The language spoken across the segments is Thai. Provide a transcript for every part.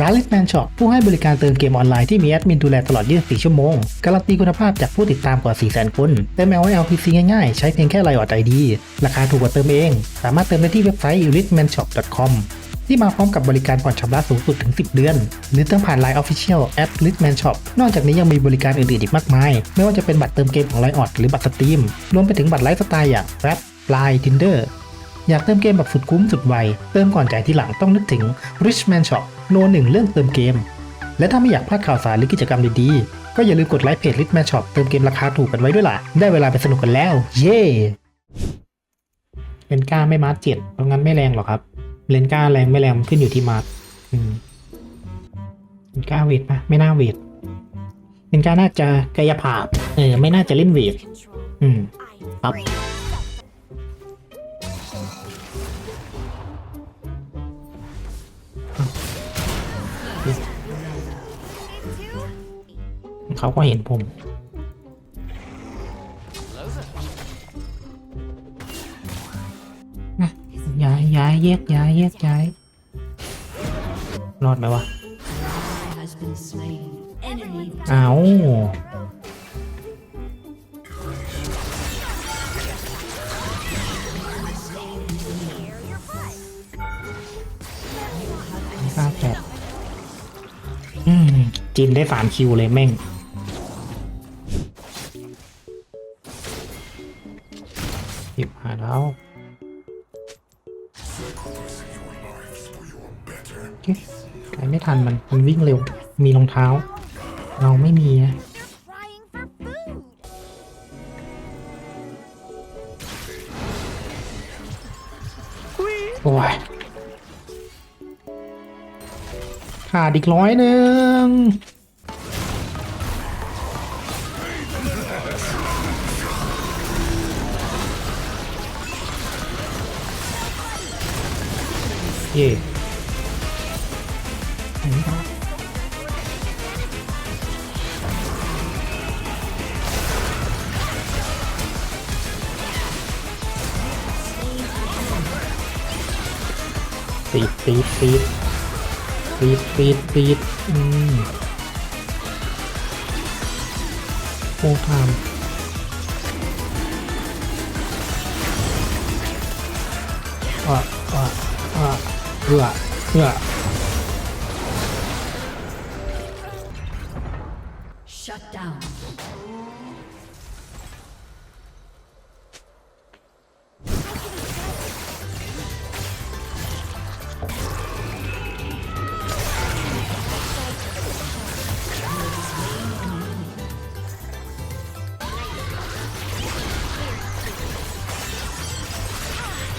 ร้าน Litman Shop ผู้ให้บริการเติมเกมออนไลน์ที่มีแอดมินดูแลตลอด 24 ชั่วโมง การันตีคุณภาพจากผู้ติดตามกว่า 400,000 คนเติม LOL PC ง่ายๆ ใช้เพียงแค่ไลน์ออดไอดี ราคาถูกกว่าเติมเอง สามารถเติมได้ที่เว็บไซต์ litmanshop.com ที่มาพร้อมกับบริการผ่อนชำระสูงสุดถึง 10 เดือน หรือเติมผ่าน Line Official แอป Litman Shop นอกจากนี้ยังมีบริการอื่นๆอีกมากมาย ไม่ว่าจะเป็นบัตรเติมเกมของไลน์ออดหรือบัตรสตรีม รวมไปถึงบัตรไลฟ์สไตล์อย่าง Rap Line Tinder อ อยากเติมเกมแบบสุดคุ้มสุดไว เติมก่อนจ่ายทีหลังต้องนึกถึง Richman Shop โนหนึ่งเรื่องเติมเกม และถ้าไม่อยากพลาดข่าวสารหรือกิจกรรมดีๆ ก็อย่าลืมกดไลค์เพจ Richman Shop เติมเกมราคาถูกกันไว้ด้วยล่ะ ได้เวลาไปสนุกกันแล้ว เย้เลนก้าไม่มาร์เจ็ดเพราะงั้นไม่แรงหรอกครับ เลนก้าแรงไม่แรงขึ้นอยู่ที่มาร์อืมเลนก้าเวทปะไม่น่าเวทเลนก้าน่าจะกายภาพ เออไม่น่าจะเล่นเวทอืมครับ เขาก็เห็นผมนะย้ายย้ายแยกย้ายแยกย้ายรอดไหมวะ has been slain. Enemy อ้าวห้าแปดอืมจินได้สามคิวเลยแม่ง ไม่ทันมันมันวิ่งเร็ว มีรองเท้า เราไม่มีนะโอ้ยขาดอีกร้อยหนึ่งเย่ ปีดปีดปีดปีดปีดปีดอืมโอ้ทามอะอะอะเอือเอือ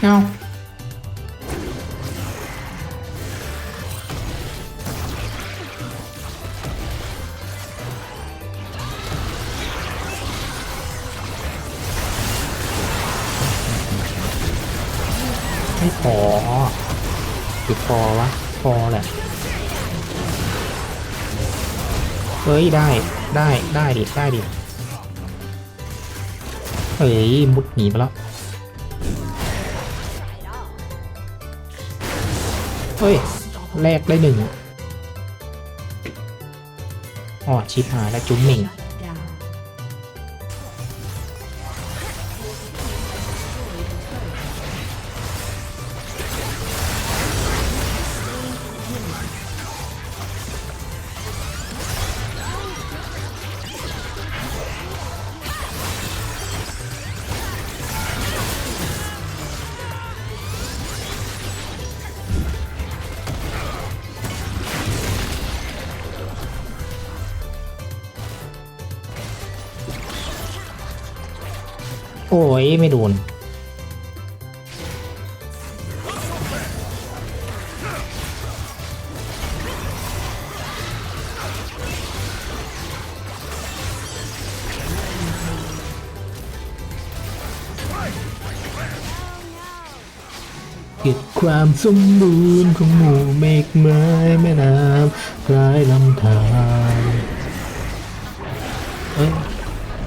เอ้าไม่พอติดพอวะ พอแหละ เฮ้ย ได้ ได้ ได้ดิ ได้ดิ เฮ้ย มุดหนีไปแล้ว เฮ้ย แลกได้หนึ่งอ๋อชิปหายแล้วจุ๊มหนึ่ง ยไม่โดนเกิดความสมบูรณ์ของหมู่เมฆไม้แม่น้ำกลายลำธารเอ้ย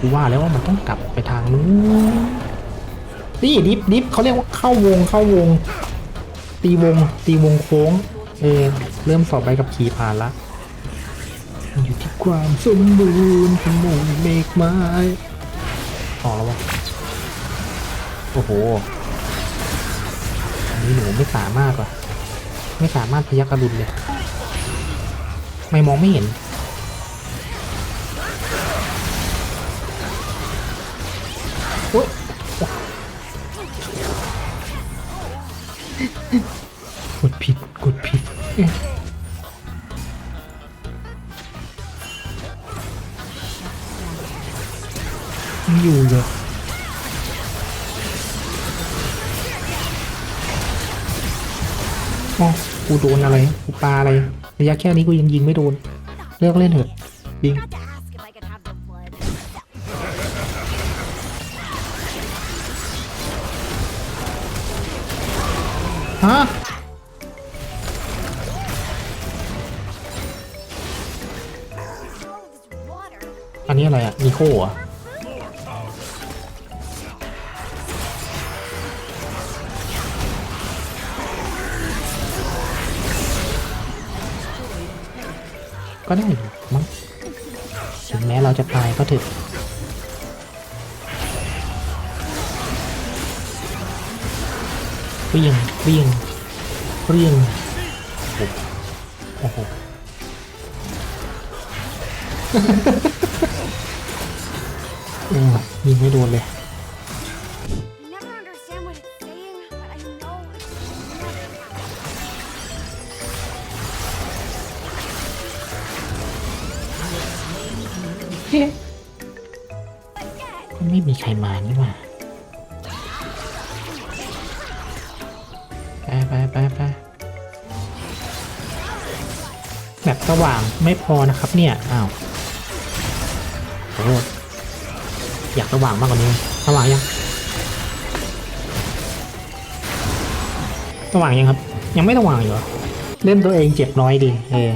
กูว่าแล้วว่ามันต้องกลับไปทางนู้นนี่ดิฟดิฟเขาเรียกว่าเข้าวงเข้าวง ตีวง ตีวงโค้ง เออเริ่มสอบใบกับขี่ผ่านละอยู่ที่ความสมบูรณ์ของมงเมฆไม้ออกแล้ววะโอ้โหอันนี้หนูไม่สามารถว่ะ ไม่สามารถพยักอรุณเลย ไม่มองไม่เห็น อ๊ยกดผิดกดผิดไม่อยู่เลยอ๋อกูโดนอะไร กูปาอะไร ระยะแค่นี้กูยังยิงไม่โดน เลิกเล่นเถอะ ยิง ฮะอันนี้อะไรอะนิโคเหรอะก็ได้มั้งถึงแม้เราจะตายก็เถอะ เปรี้ยงเปรี้ยงเปรี้ยงโอ้โหเออยิงไม่โดนเลย I never understand what it's saying, but I know it's never happened. เฮ้ก็ไม่มีใครมานี่หว่า ไปไปไปไปแบบสว่างไม่พอนะครับเนี่ย อ้าวขอโทษอยากสว่างมากกว่านี้สว่างยัง สว่างยังครับ ยังไม่สว่างอยู่เหรอเล่นตัวเองเจ็บน้อยดีเออ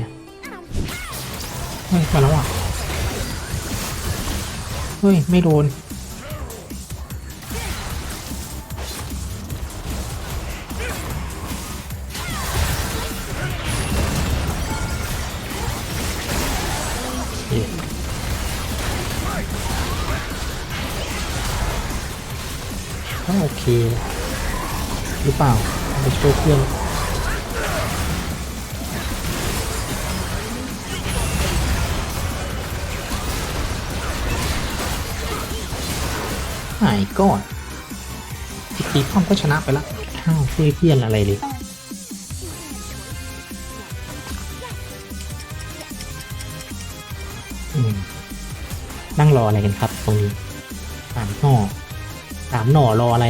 เฮ้ยมาแล้วอะ เฮ้ย ไม่โดน เคหรือเปล่าไปช่วยเพื่อนหายก่อนอีกทีป้อมก็ชนะไปละอ้าวช่วยเพื่อนอะไรเลยนั่งรออะไรกันครับตรงนี้สามหน่อสามหน่อรออะไร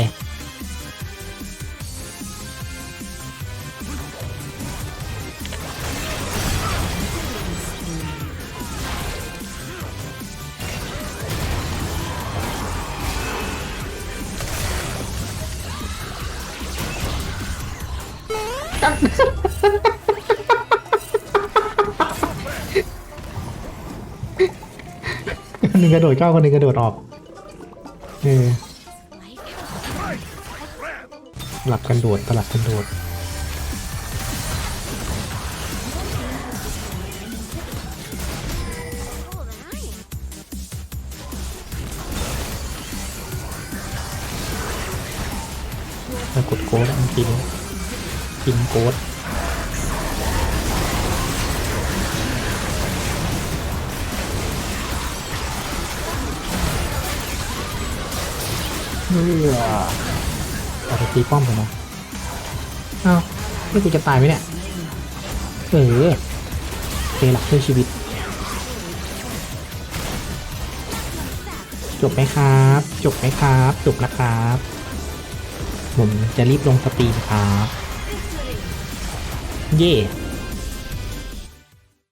กระโดดเข้าคนหนึ่งกระโดดออกเออสลับกันโดดสลับกันโดดมากดโค้ดมันกินกินโค้ด เอาไปตีป้อมไปนะอ้าวนี่กูจะตายไหมเนี่ย เออเยหลักช่วยชีวิต จบไหมครับ จบไหมครับ จบนะครับ ผมจะรีบลงสตรีมครับ เย่